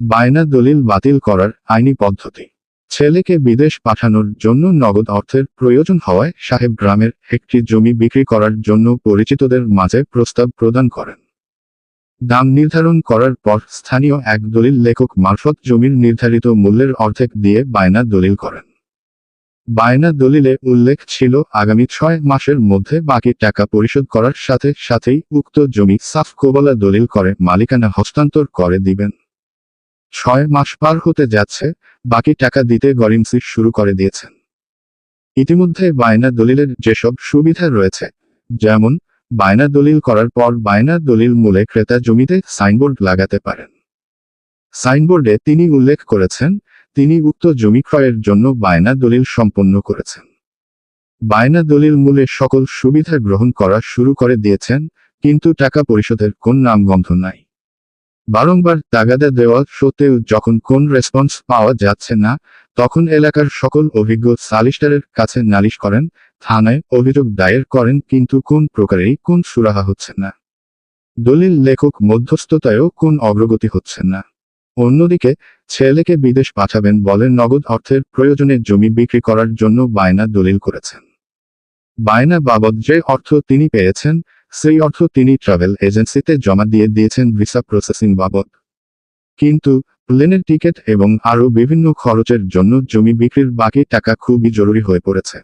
বায়না দলিল বাতিল করার আইনি পদ্ধতি। ছেলেকে বিদেশ পাঠানোর জন্য নগদ অর্থের প্রয়োজন হওয়ায় সাহেব গ্রামের একটি জমি বিক্রি করার জন্য পরিচিতদের মাঝে প্রস্তাব প্রদান করেন। দাম নির্ধারণ করার পর স্থানীয় এক দলিল লেখক মারফত জমির নির্ধারিত মূল্যের অর্ধেক দিয়ে বায়না দলিল করেন। বায়না দলিলে উল্লেখ ছিল আগামী ছয় মাসের মধ্যে বাকি টাকা পরিশোধ করার সাথে সাথেই উক্ত জমি সাফ কোবলা দলিল করে মালিকানা হস্তান্তর করে দিবেন। ছয় মাস পার হতে যাচ্ছে, বাকি টাকা দিতে গরিমসি শুরু করে দিয়েছেন। ইতিমধ্যে বায়না দলিলের যেসব সুবিধা রয়েছে, যেমন, বায়না দলিল করার পর বায়না দলিল মূলে ক্রেতা জমিতে সাইনবোর্ড লাগাতে পারেন। সাইনবোর্ডে তিনি উল্লেখ করেছেন, তিনি উক্ত জমি ক্রয়ের জন্য বায়না দলিল সম্পন্ন করেছেন। বায়না দলিল মূলে সকল সুবিধা গ্রহণ করা শুরু করে দিয়েছেন, কিন্তু টাকা পরিশোধের কোন নামগন্ধ নাই। বারংবার তাগাদা দেওয়া সত্ত্বেও যখন কোন রেসপন্স পাওয়া যাচ্ছে না, তখন এলাকার সকল অভিজ্ঞ সালিস্টারের কাছে নালিশ করেন, থানায় অভিযোগ দায়ের করেন কিন্তু কোন প্রকারেই কোন সুরাহা হচ্ছে না। দলিল লেখক মধ্যস্থতায়ও কোন অগ্রগতি হচ্ছে না। অন্যদিকে, ছেলেকে বিদেশ পাঠাবেন বলে নগদ অর্থের প্রয়োজনে জমি বিক্রি করার জন্য বায়না দলিল করেছেন। বায়না বাবদ যে অর্থ তিনি পেয়েছেন সেই অর্থ তিনি ট্রাভেল এজেন্সিতে জমা দিয়ে দিয়েছেন ভিসা প্রসেসিং বাবদ। কিন্তু প্লেনের টিকিট এবং আরও বিভিন্ন খরচের জন্য জমি বিক্রির বাকি টাকা খুবই জরুরি হয়ে পড়েছে।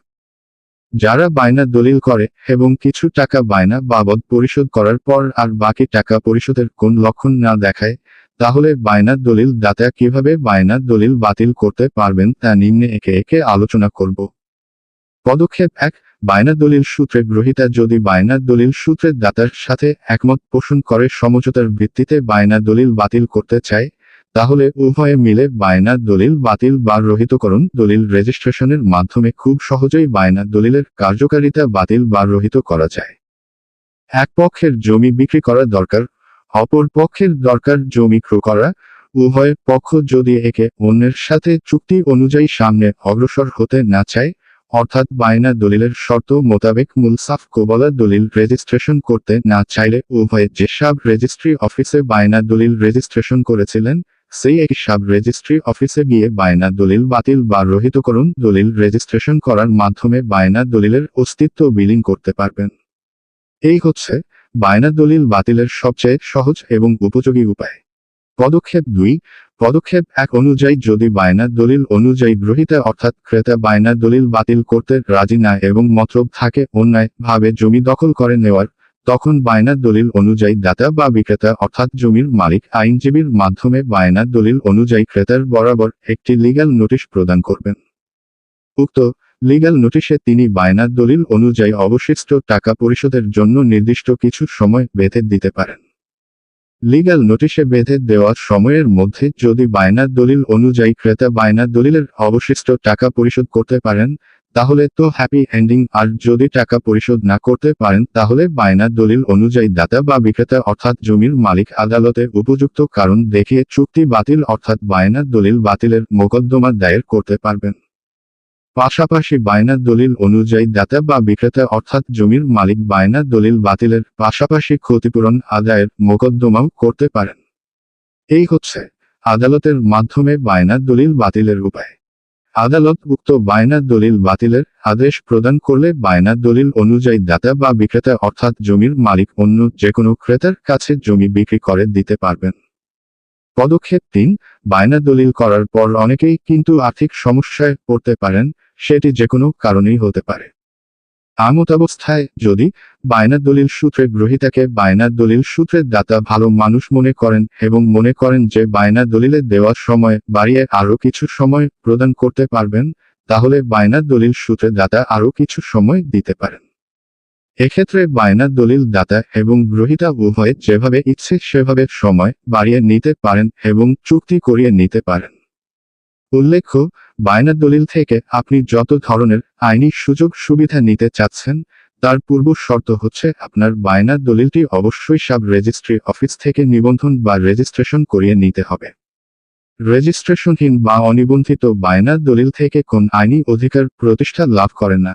যারা বায়না দলিল করে এবং কিছু টাকা বায়না বাবদ পরিশোধ করার পর আর বাকি টাকা পরিশোধের কোন লক্ষণ না দেখায়, তাহলে বায়না দলিল দাতা কীভাবে বায়না দলিল বাতিল করতে পারবেন তা নিম্নে একে একে আলোচনা করব। পদক্ষেপ এক বায়না দলিল সূত্রে গ্রহিতা যদি বায়না দলিল সূত্রের দাতার সাথে একমত পোষণ করে সমঝোতার ভিত্তিতে বায়না দলিল বাতিল করতে চায়, তাহলে উভয়ে মিলে বায়না দলিল বাতিল বা রহিতকরণ দলিল রেজিস্ট্রেশনের মাধ্যমে খুব সহজেই বায়না দলিলের কার্যকারিতা বাতিল বা রহিত করা যায়। এক পক্ষের জমি বিক্রি করা দরকার, অপর পক্ষের দরকার জমি ক্রয় করা, উভয় পক্ষ যদি একে অন্যের সাথে চুক্তি অনুযায়ী সামনে অগ্রসর হতে না চায় অর্থাৎ বায়না দলিলের শর্ত মোতাবেক মুলসাফ কোবলা দলিল রেজিস্ট্রেশন করতে না চাইলে উভয়ে যে সাব রেজিস্ট্রি অফিসে বায়না দলিল রেজিস্ট্রেশন করেছিলেন, সেই একই সাব রেজিস্ট্রি অফিসে গিয়ে বায়না দলিল বাতিল বা রহিতকরণ দলিল রেজিস্ট্রেশন করার মাধ্যমে বায়না দলিলের অস্তিত্ব বিলীন করতে পারবেন। এই হচ্ছে বায়না দলিল বাতিলের সবচেয়ে সহজ এবং উপযোগী উপায়। পদক্ষেপ দুই, পদক্ষেপ এক অনুযায়ী যদি বায়না দলিল অনুযায়ী গ্রহিতা অর্থাৎ ক্রেতা বায়না দলিল বাতিল করতে রাজি না এবং মতলব থাকে অন্যায় ভাবে জমি দখল করে নেওয়ার, তখন বায়না দলিল অনুযায়ী দাতা বা বিক্রেতা অর্থাৎ জমির মালিক আইনজীবীর মাধ্যমে বায়না দলিল অনুযায়ী ক্রেতার বরাবর একটি লিগ্যাল নোটিশ প্রদান করবেন। উক্ত লিগাল নোটিশে তিনি বায়না দলিল অনুযায়ী অবশিষ্ট টাকা পরিশোধের জন্য নির্দিষ্ট কিছু সময় বেঁধে দিতে পারেন। লিগ্যাল নোটিশে বেঁধে দেওয়ার সময়ের মধ্যে যদি বায়নার দলিল অনুযায়ী ক্রেতা বায়নার দলিলের অবশিষ্ট টাকা পরিশোধ করতে পারেন, তাহলে তো হ্যাপি এন্ডিং আর যদি টাকা পরিশোধ না করতে পারেন, তাহলে বায়নার দলিল অনুযায়ী দাতা বা বিক্রেতা অর্থাৎ জমির মালিক আদালতে উপযুক্ত কারণ দেখিয়ে চুক্তি বাতিল অর্থাৎ বায়নার দলিল বাতিলের মোকদ্দমা দায়ের করতে পারবেন। পাশাপাশি বায়না দলিল অনুযায়ী দাতা বা বিক্রেতা অর্থাৎ জমির মালিক বায়না দলিল বাতিলের পাশাপাশি ক্ষতিপূরণ আদায়ের মোকদ্দমাও করতে পারেন। এই হচ্ছে আদালতের মাধ্যমে বায়না দলিল বাতিলের উপায়। আদালত উক্ত বায়না দলিল বাতিলের আদেশ প্রদান করলে বায়না দলিল অনুযায়ী দাতা বা বিক্রেতা অর্থাৎ জমির মালিক অন্য যে কোনো ক্রেতার কাছে জমি বিক্রি করে দিতে পারবেন। পদক্ষেপ তিন, বায়না দলিল করার পর অনেকেই কিন্তু আর্থিক সমস্যায় পড়তে পারেন, সেটি যে কোনো কারণেই হতে পারে। আমত অবস্থায় যদি বায়না দলিল সূত্রে গ্রহীতাকে বায়না দলিল সূত্রের দাতা ভালো মানুষ মনে করেন এবং মনে করেন যে বায়না দলিলে দেওয়ার সময় বাড়িয়ে আরও কিছু সময় প্রদান করতে পারবেন, তাহলে বায়না দলিল সূত্রে দাতা আরও কিছু সময় দিতে পারেন। এক্ষেত্রে বায়নার দলিল দাতা এবং গ্রহিতা উভয়ে যেভাবে ইচ্ছে সেভাবে সময় বাড়িয়ে নিতে পারেন এবং চুক্তি করিয়ে নিতে পারেন। উল্লেখ্য বায়না দলিল থেকে আপনি যত ধরনের আইনি সুযোগ সুবিধা নিতে চাচ্ছেন, তার পূর্ব শর্ত হচ্ছে আপনার বায়নার দলিলটি অবশ্যই সাব রেজিস্ট্রি অফিস থেকে নিবন্ধন বা রেজিস্ট্রেশন করিয়ে নিতে হবে। রেজিস্ট্রেশনহীন বা অনিবন্ধিত বায়নার দলিল থেকে কোন আইনি অধিকার প্রতিষ্ঠা লাভ করে না।